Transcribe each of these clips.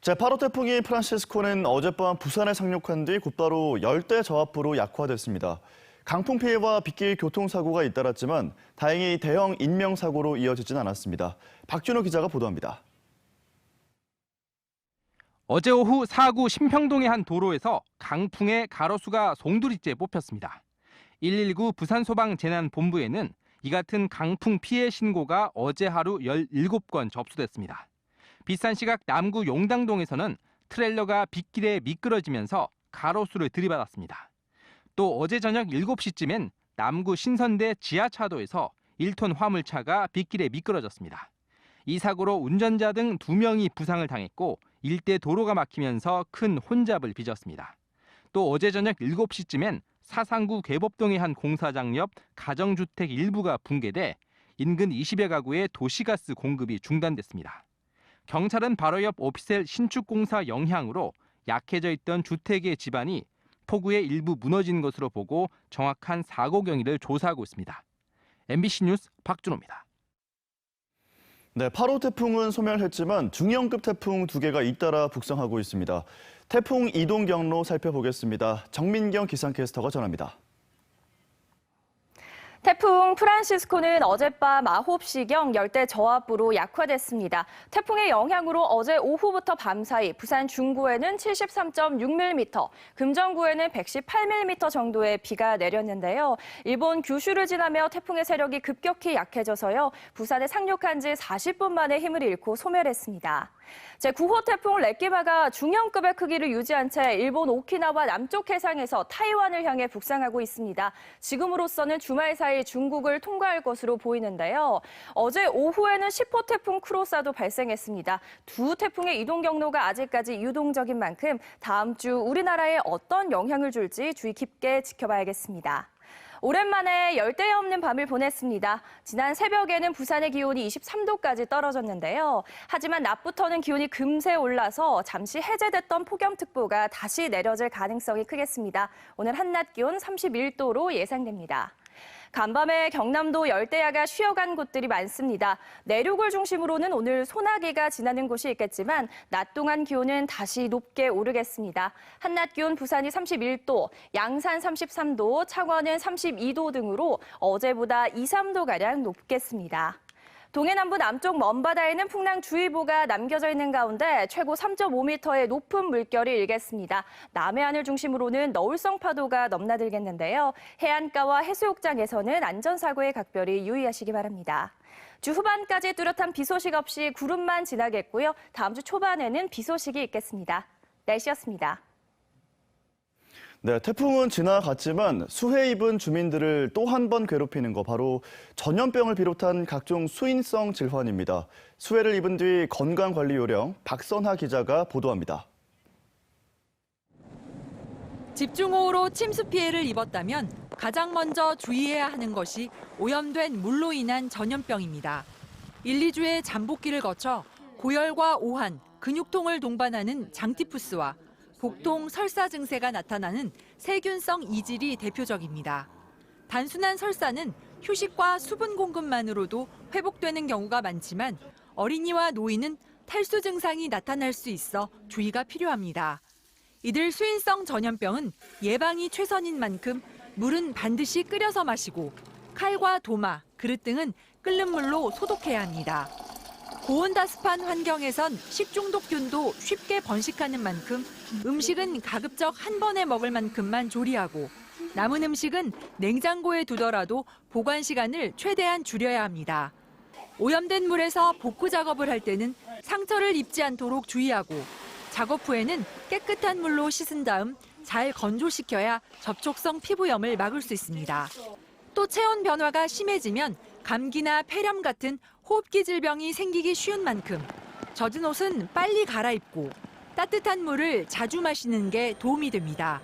제8호 태풍인 프란시스코는 어젯밤 부산에 상륙한 뒤 곧바로 열대 저압부로 약화됐습니다. 강풍 피해와 빗길 교통사고가 잇따랐지만 다행히 대형 인명사고로 이어지진 않았습니다. 박준호 기자가 보도합니다. 어제 오후 사구 신평동의 한 도로에서 강풍에 가로수가 송두리째 뽑혔습니다. 119 부산소방재난본부에는 이 같은 강풍 피해 신고가 어제 하루 17건 접수됐습니다. 비산시각 남구 용당동에서는 트레일러가 빗길에 미끄러지면서 가로수를 들이받았습니다. 또 어제 저녁 7시쯤엔 남구 신선대 지하차도에서 1톤 화물차가 빗길에 미끄러졌습니다. 이 사고로 운전자 등 2명이 부상을 당했고 일대 도로가 막히면서 큰 혼잡을 빚었습니다. 또 어제 저녁 7시쯤엔 사상구 괴법동의 한 공사장 옆 가정주택 일부가 붕괴돼 인근 20여 가구의 도시가스 공급이 중단됐습니다. 경찰은 바로 옆 오피셀 신축 공사 영향으로 약해져 있던 주택의 집안이 폭우에 일부 무너진 것으로 보고 정확한 사고 경위를 조사하고 있습니다. MBC 뉴스 박준호입니다. 네, 8호 태풍은 소멸했지만 중형급 태풍 두 개가 잇따라 북상하고 있습니다. 태풍 이동 경로 살펴보겠습니다. 정민경 기상캐스터가 전합니다. 태풍 프란시스코는 어젯밤 9시경 열대 저압부로 약화됐습니다. 태풍의 영향으로 어제 오후부터 밤 사이 부산 중구에는 73.6mm, 금정구에는 118mm 정도의 비가 내렸는데요. 일본 규슈를 지나며 태풍의 세력이 급격히 약해져서요. 부산에 상륙한 지 40분 만에 힘을 잃고 소멸했습니다. 제9호 태풍 레끼바가 중형급의 크기를 유지한 채 일본 오키나와 남쪽 해상에서 타이완을 향해 북상하고 있습니다. 지금으로서는 주말 사이 중국을 통과할 것으로 보이는데요. 어제 오후에는 10호 태풍 크로사도 발생했습니다. 두 태풍의 이동 경로가 아직까지 유동적인 만큼 다음 주 우리나라에 어떤 영향을 줄지 주의 깊게 지켜봐야겠습니다. 오랜만에 열대 없는 밤을 보냈습니다. 지난 새벽에는 부산의 기온이 23도까지 떨어졌는데요. 하지만 낮부터는 기온이 금세 올라서 잠시 해제됐던 폭염특보가 다시 내려질 가능성이 크겠습니다. 오늘 한낮 기온 31도로 예상됩니다. 간밤에 경남도 열대야가 쉬어간 곳들이 많습니다. 내륙을 중심으로는 오늘 소나기가 지나는 곳이 있겠지만 낮 동안 기온은 다시 높게 오르겠습니다. 한낮 기온 부산이 31도, 양산 33도, 창원은 32도 등으로 어제보다 2, 3도가량 높겠습니다. 동해남부 남쪽 먼바다에는 풍랑주의보가 남겨져 있는 가운데 최고 3.5m의 높은 물결이 일겠습니다. 남해안을 중심으로는 너울성 파도가 넘나들겠는데요. 해안가와 해수욕장에서는 안전사고에 각별히 유의하시기 바랍니다. 주 후반까지 뚜렷한 비 소식 없이 구름만 지나겠고요. 다음 주 초반에는 비 소식이 있겠습니다. 날씨였습니다. 네, 태풍은 지나갔지만 수해 입은 주민들을 또 한 번 괴롭히는 거 바로 전염병을 비롯한 각종 수인성 질환입니다. 수해를 입은 뒤 건강관리 요령 박선하 기자가 보도합니다. 집중호우로 침수 피해를 입었다면 가장 먼저 주의해야 하는 것이 오염된 물로 인한 전염병입니다. 1, 2주의 잠복기를 거쳐 고열과 오한, 근육통을 동반하는 장티푸스와 복통, 설사 증세가 나타나는 세균성 이질이 대표적입니다. 단순한 설사는 휴식과 수분 공급만으로도 회복되는 경우가 많지만 어린이와 노인은 탈수 증상이 나타날 수 있어 주의가 필요합니다. 이들 수인성 전염병은 예방이 최선인 만큼 물은 반드시 끓여서 마시고 칼과 도마, 그릇 등은 끓는 물로 소독해야 합니다. 고온다습한 환경에선 식중독균도 쉽게 번식하는 만큼 음식은 가급적 한 번에 먹을 만큼만 조리하고 남은 음식은 냉장고에 두더라도 보관 시간을 최대한 줄여야 합니다. 오염된 물에서 복구 작업을 할 때는 상처를 입지 않도록 주의하고 작업 후에는 깨끗한 물로 씻은 다음 잘 건조시켜야 접촉성 피부염을 막을 수 있습니다. 또 체온 변화가 심해지면 감기나 폐렴 같은 호흡기 질병이 생기기 쉬운 만큼 젖은 옷은 빨리 갈아입고 따뜻한 물을 자주 마시는 게 도움이 됩니다.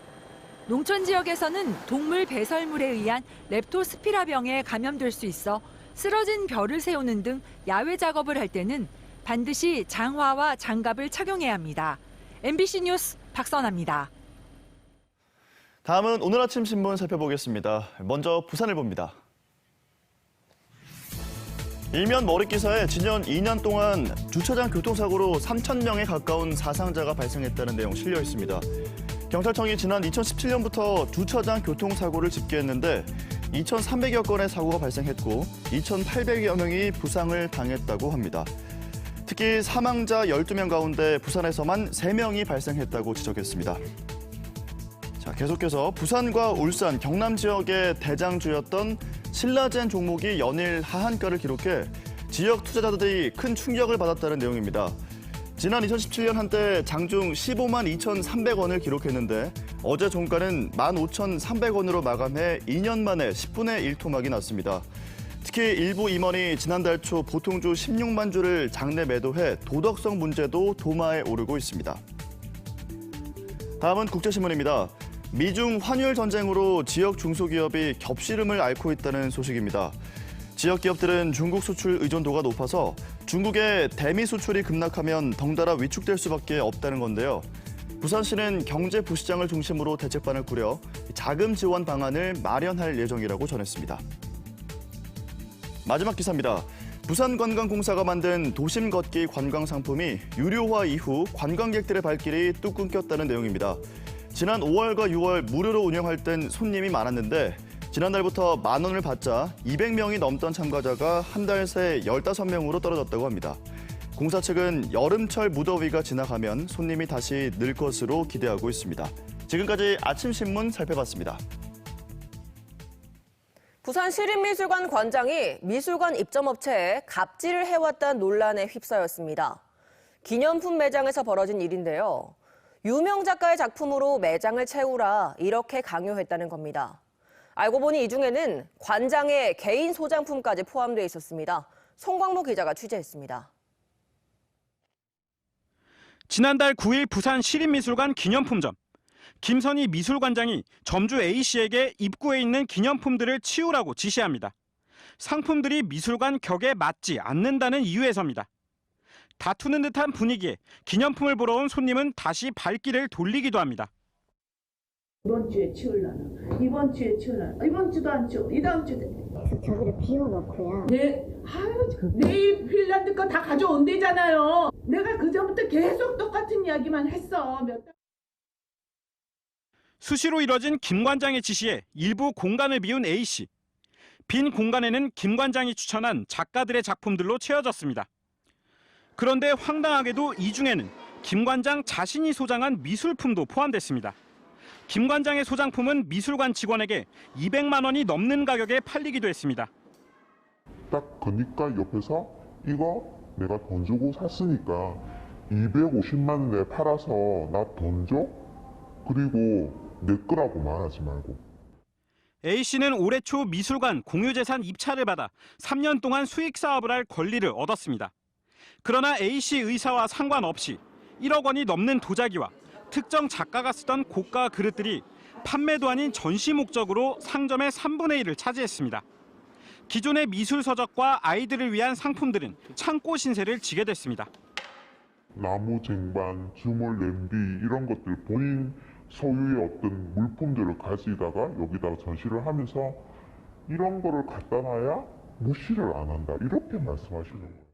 농촌 지역에서는 동물 배설물에 의한 렙토스피라병에 감염될 수 있어 쓰러진 벼를 세우는 등 야외 작업을 할 때는 반드시 장화와 장갑을 착용해야 합니다. MBC 뉴스 박선아입니다. 다음은 오늘 아침 신문 살펴보겠습니다. 먼저 부산을 봅니다. 일면 머리 기사에 지난 2년 동안 주차장 교통사고로 3천 명에 가까운 사상자가 발생했다는 내용 실려 있습니다. 경찰청이 지난 2017년부터 주차장 교통사고를 집계했는데 2,300여 건의 사고가 발생했고 2,800여 명이 부상을 당했다고 합니다. 특히 사망자 12명 가운데 부산에서만 3명이 발생했다고 지적했습니다. 자, 계속해서 부산과 울산, 경남 지역의 대장주였던 신라젠 종목이 연일 하한가를 기록해 지역 투자자들이 큰 충격을 받았다는 내용입니다. 지난 2017년 한때 장중 15만 2,300원을 기록했는데 어제 종가는 15,300원으로 마감해 2년 만에 10분의 1 토막이 났습니다. 특히 일부 임원이 지난달 초 보통주 16만 주를 장내 매도해 도덕성 문제도 도마에 오르고 있습니다. 다음은 국제신문입니다. 미중 환율 전쟁으로 지역 중소기업이 겹시름을 앓고 있다는 소식입니다. 지역 기업들은 중국 수출 의존도가 높아서 중국의 대미 수출이 급락하면 덩달아 위축될 수밖에 없다는 건데요. 부산시는 경제 부시장을 중심으로 대책반을 꾸려 자금 지원 방안을 마련할 예정이라고 전했습니다. 마지막 기사입니다. 부산관광공사가 만든 도심 걷기 관광 상품이 유료화 이후 관광객들의 발길이 뚝 끊겼다는 내용입니다. 지난 5월과 6월 무료로 운영할 땐 손님이 많았는데 지난달부터 만 원을 받자 200명이 넘던 참가자가 한 달 새 15명으로 떨어졌다고 합니다. 공사 측은 여름철 무더위가 지나가면 손님이 다시 늘 것으로 기대하고 있습니다. 지금까지 아침 신문 살펴봤습니다. 부산 시립미술관 관장이 미술관 입점업체에 갑질을 해왔다는 논란에 휩싸였습니다. 기념품 매장에서 벌어진 일인데요. 유명 작가의 작품으로 매장을 채우라 이렇게 강요했다는 겁니다. 알고 보니 이 중에는 관장의 개인 소장품까지 포함되어 있었습니다. 송광모 기자가 취재했습니다. 지난달 9일 부산 시립미술관 기념품점. 김선희 미술관장이 점주 A씨에게 입구에 있는 기념품들을 치우라고 지시합니다. 상품들이 미술관 격에 맞지 않는다는 이유에서입니다. 다투는 듯한 분위기에 기념품을 보러 온 손님은 다시 발길을 돌리기도 합니다. 이번 주에 치울라나 이번 주에 치울라나 이번 주도 안 치워 이 다음 주도 저기를 비워놓고요. 내 아유 내일 핀란드 거 다 가져온대잖아요 내가 그 전부터 계속 똑같은 이야기만 했어 몇 달. 수시로 이뤄진 김 관장의 지시에 일부 공간을 비운 A씨. 빈 공간에는 김 관장이 추천한 작가들의 작품들로 채워졌습니다. 그런데 황당하게도 이 중에는 김 관장 자신이 소장한 미술품도 포함됐습니다. 김 관장의 소장품은 미술관 직원에게 200만 원이 넘는 가격에 팔리기도 했습니다. 딱 그니까 옆에서 이거 내가 돈 주고 샀으니까 250만 원에 팔아서 나 돈 줘? 그리고 내 거라고 말하지 말고 A씨는 올해 초 미술관 공유재산 입찰을 받아 3년 동안 수익 사업을 할 권리를 얻었습니다. 그러나 A씨 의사와 상관없이 1억 원이 넘는 도자기와 특정 작가가 쓰던 고가 그릇들이 판매도 아닌 전시 목적으로 상점의 3분의 1을 차지했습니다. 기존의 미술 서적과 아이들을 위한 상품들은 창고 신세를 지게 됐습니다. 나무 쟁반, 주물 냄비 이런 것들 본인 소유의 어떤 물품들을 가지다가 여기다가 전시를 하면서 이런 거를 갖다 놔야 무시를 안 한다 이렇게 말씀하시는 거예요.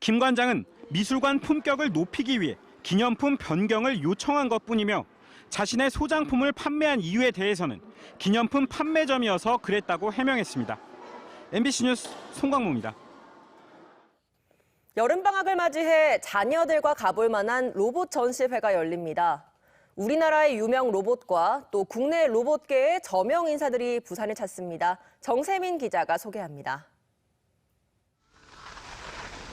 김 관장은 미술관 품격을 높이기 위해 기념품 변경을 요청한 것뿐이며 자신의 소장품을 판매한 이유에 대해서는 기념품 판매점이어서 그랬다고 해명했습니다. MBC 뉴스 송광모입니다. 여름방학을 맞이해 자녀들과 가볼 만한 로봇 전시회가 열립니다. 우리나라의 유명 로봇과 또 국내 로봇계의 저명 인사들이 부산을 찾습니다. 정세민 기자가 소개합니다.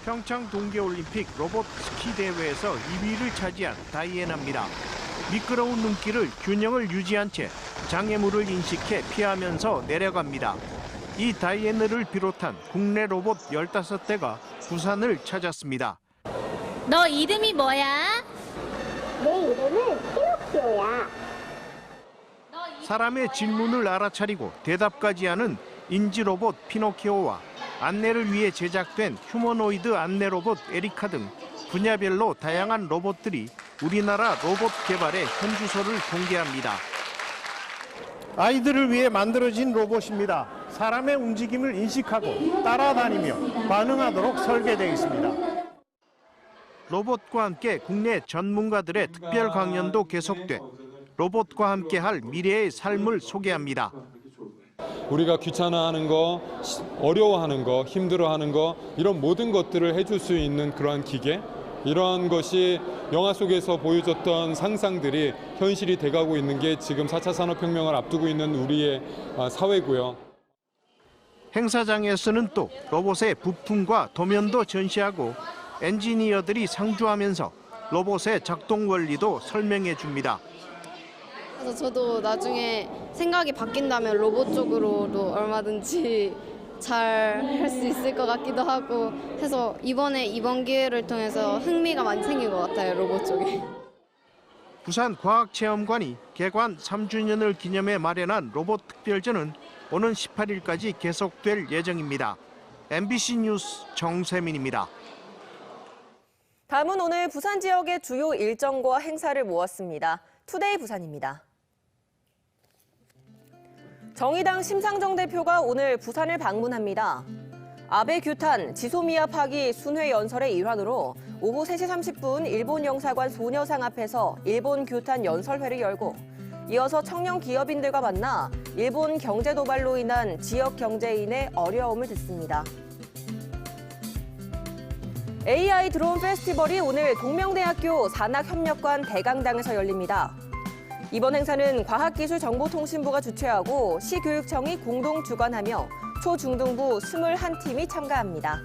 평창 동계올림픽 로봇 스키 대회에서 2위를 차지한 다이애나입니다. 미끄러운 눈길을 균형을 유지한 채 장애물을 인식해 피하면서 내려갑니다. 이 다이애나를 비롯한 국내 로봇 15대가 부산을 찾았습니다. 너 이름이 뭐야? 내 이름은 피노키오야. 사람의 질문을 알아차리고 대답까지 하는 인지 로봇 피노키오와 안내를 위해 제작된 휴머노이드 안내 로봇 에리카 등 분야별로 다양한 로봇들이 우리나라 로봇 개발의 현주소를 공개합니다. 아이들을 위해 만들어진 로봇입니다. 사람의 움직임을 인식하고 따라다니며 반응하도록 설계되어 있습니다. 로봇과 함께 국내 전문가들의 특별 강연도 계속돼 로봇과 함께 할 미래의 삶을 소개합니다. 우리가 귀찮아하는 거, 시- 어려워하는 거, 힘들어하는 거 이런 모든 것들을 해줄 수 있는 그러한 기계 이러한 것이 영화 속에서 보여줬던 상상들이 현실이 돼가고 있는 게 지금 4차 산업혁명을 앞두고 있는 우리의 아, 사회고요. 행사장에서는 또 로봇의 부품과 도면도 전시하고 엔지니어들이 상주하면서 로봇의 작동 원리도 설명해 줍니다. 그래서 저도 나중에 생각이 바뀐다면 로봇 쪽으로도 얼마든지 잘 할 수 있을 것 같기도 하고 해서 이번에 이번 기회를 통해서 흥미가 많이 생긴 것 같아요 로봇 쪽에. 부산 과학체험관이 개관 3주년을 기념해 마련한 로봇 특별전은 오는 18일까지 계속될 예정입니다. MBC 뉴스 정세민입니다. 다음은 오늘 부산 지역의 주요 일정과 행사를 모았습니다. 투데이 부산입니다. 정의당 심상정 대표가 오늘 부산을 방문합니다. 아베 규탄, 지소미아 파기 순회 연설의 일환으로 오후 3시 30분 일본 영사관 소녀상 앞에서 일본 규탄 연설회를 열고 이어서 청년 기업인들과 만나 일본 경제 도발로 인한 지역 경제인의 어려움을 듣습니다. AI 드론 페스티벌이 오늘 동명대학교 산학협력관 대강당에서 열립니다. 이번 행사는 과학기술정보통신부가 주최하고 시교육청이 공동 주관하며 초중등부 21팀이 참가합니다.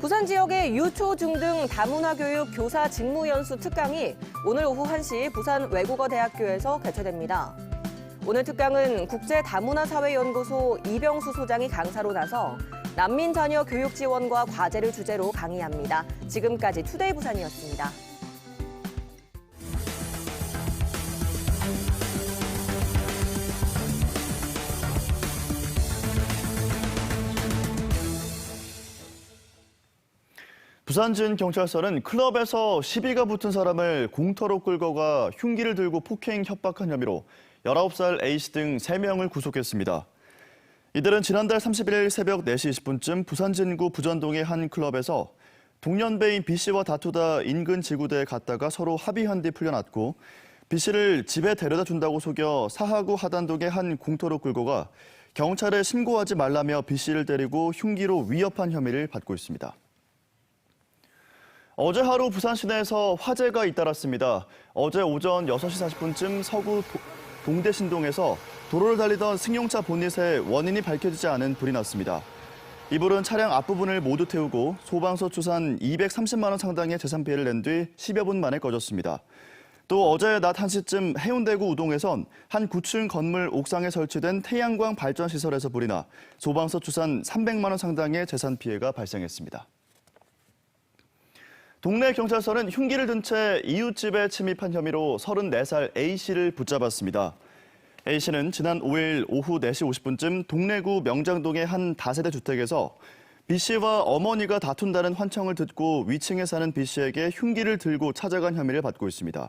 부산 지역의 유초 중등 다문화 교육 교사 직무 연수 특강이 오늘 오후 1시 부산 외국어대학교에서 개최됩니다. 오늘 특강은 국제 다문화 사회연구소 이병수 소장이 강사로 나서 난민 자녀 교육 지원과 과제를 주제로 강의합니다. 지금까지 투데이 부산이었습니다. 부산진 경찰서는 클럽에서 시비가 붙은 사람을 공터로 끌고 가 흉기를 들고 폭행 협박한 혐의로 19살 A씨 등 3명을 구속했습니다. 이들은 지난달 31일 새벽 4시 20분쯤 부산진구 부전동의 한 클럽에서 동년배인 B씨와 다투다 인근 지구대에 갔다가 서로 합의한 뒤 풀려났고 B씨를 집에 데려다 준다고 속여 사하구 하단동의 한 공터로 끌고 가 경찰에 신고하지 말라며 B씨를 때리고 흉기로 위협한 혐의를 받고 있습니다. 어제 하루 부산 시내에서 화재가 잇따랐습니다. 어제 오전 6시 40분쯤 서구 도- 동대 신동에서 도로를 달리던 승용차 본닛에 원인이 밝혀지지 않은 불이 났습니다. 이 불은 차량 앞부분을 모두 태우고 소방서 추산 230만 원 상당의 재산 피해를 낸 뒤 10여 분 만에 꺼졌습니다. 또 어제 낮 1시쯤 해운대구 우동에선 한 9층 건물 옥상에 설치된 태양광 발전 시설에서 불이 나 소방서 추산 300만 원 상당의 재산 피해가 발생했습니다. 동네 경찰서는 흉기를 든 채 이웃집에 침입한 혐의로 34살 A씨를 붙잡았습니다. A씨는 지난 5일 오후 4시 50분쯤 동래구 명장동의 한 다세대 주택에서 B씨와 어머니가 다툰다는 환청을 듣고 위층에 사는 B씨에게 흉기를 들고 찾아간 혐의를 받고 있습니다.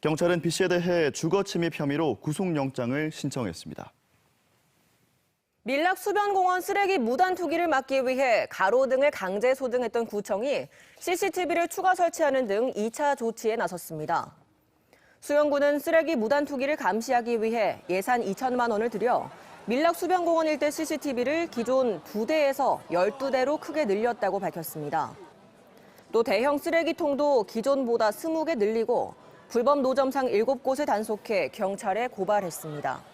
경찰은 B씨에 대해 주거 침입 혐의로 구속영장을 신청했습니다. 밀락 수변공원 쓰레기 무단 투기를 막기 위해 가로 등을 강제 소등했던 구청이 CCTV를 추가 설치하는 등 2차 조치에 나섰습니다. 수영구는 쓰레기 무단 투기를 감시하기 위해 예산 2천만 원을 들여 밀락 수변공원 일대 CCTV를 기존 2대에서 12대로 크게 늘렸다고 밝혔습니다. 또 대형 쓰레기통도 기존보다 20개 늘리고 불법 노점상 7곳을 단속해 경찰에 고발했습니다.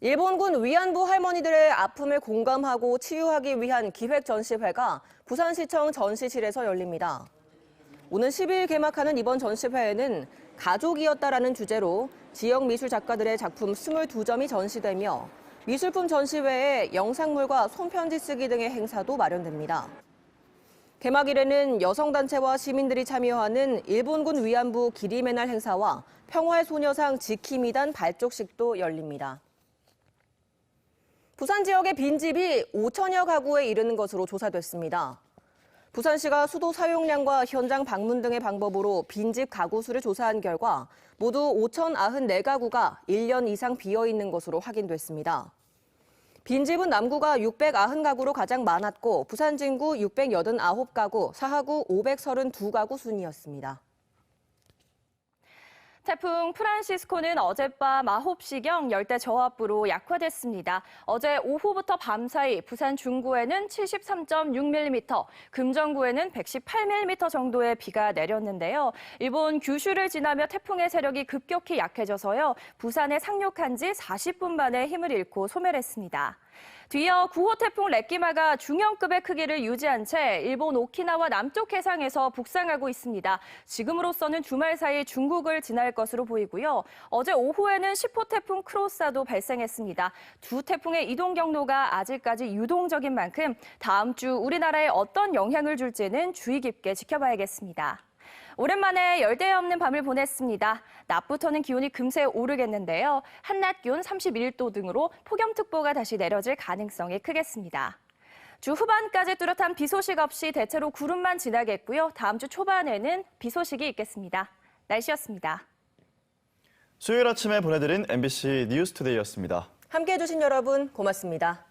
일본군 위안부 할머니들의 아픔을 공감하고 치유하기 위한 기획 전시회가 부산시청 전시실에서 열립니다. 오는 12일 개막하는 이번 전시회에는 가족이었다라는 주제로 지역 미술 작가들의 작품 22점이 전시되며 미술품 전시회에 영상물과 손편지 쓰기 등의 행사도 마련됩니다. 개막일에는 여성단체와 시민들이 참여하는 일본군 위안부 기림의 날 행사와 평화의 소녀상 지킴이단 발족식도 열립니다. 부산 지역의 빈집이 5천여 가구에 이르는 것으로 조사됐습니다. 부산시가 수도 사용량과 현장 방문 등의 방법으로 빈집 가구 수를 조사한 결과 모두 5,094가구가 1년 이상 비어 있는 것으로 확인됐습니다. 빈집은 남구가 690가구로 가장 많았고 부산 진구 689가구, 사하구 532가구 순이었습니다. 태풍 프란시스코는 어젯밤 9시경 열대 저압부로 약화됐습니다. 어제 오후부터 밤 사이 부산 중구에는 73.6mm, 금정구에는 118mm 정도의 비가 내렸는데요. 일본 규슈를 지나며 태풍의 세력이 급격히 약해져서요. 부산에 상륙한 지 40분 만에 힘을 잃고 소멸했습니다. 뒤이어 9호 태풍 레끼마가 중형급의 크기를 유지한 채 일본 오키나와 남쪽 해상에서 북상하고 있습니다. 지금으로서는 주말 사이 중국을 지날 것으로 보이고요. 어제 오후에는 10호 태풍 크로사도 발생했습니다. 두 태풍의 이동 경로가 아직까지 유동적인 만큼 다음 주 우리나라에 어떤 영향을 줄지는 주의 깊게 지켜봐야겠습니다. 오랜만에 열대 없는 밤을 보냈습니다. 낮부터는 기온이 금세 오르겠는데요. 한낮 기온 31도 등으로 폭염특보가 다시 내려질 가능성이 크겠습니다. 주 후반까지 뚜렷한 비 소식 없이 대체로 구름만 지나겠고요. 다음 주 초반에는 비 소식이 있겠습니다. 날씨였습니다. 수요일 아침에 보내드린 MBC 뉴스투데이였습니다. 함께해 주신 여러분 고맙습니다.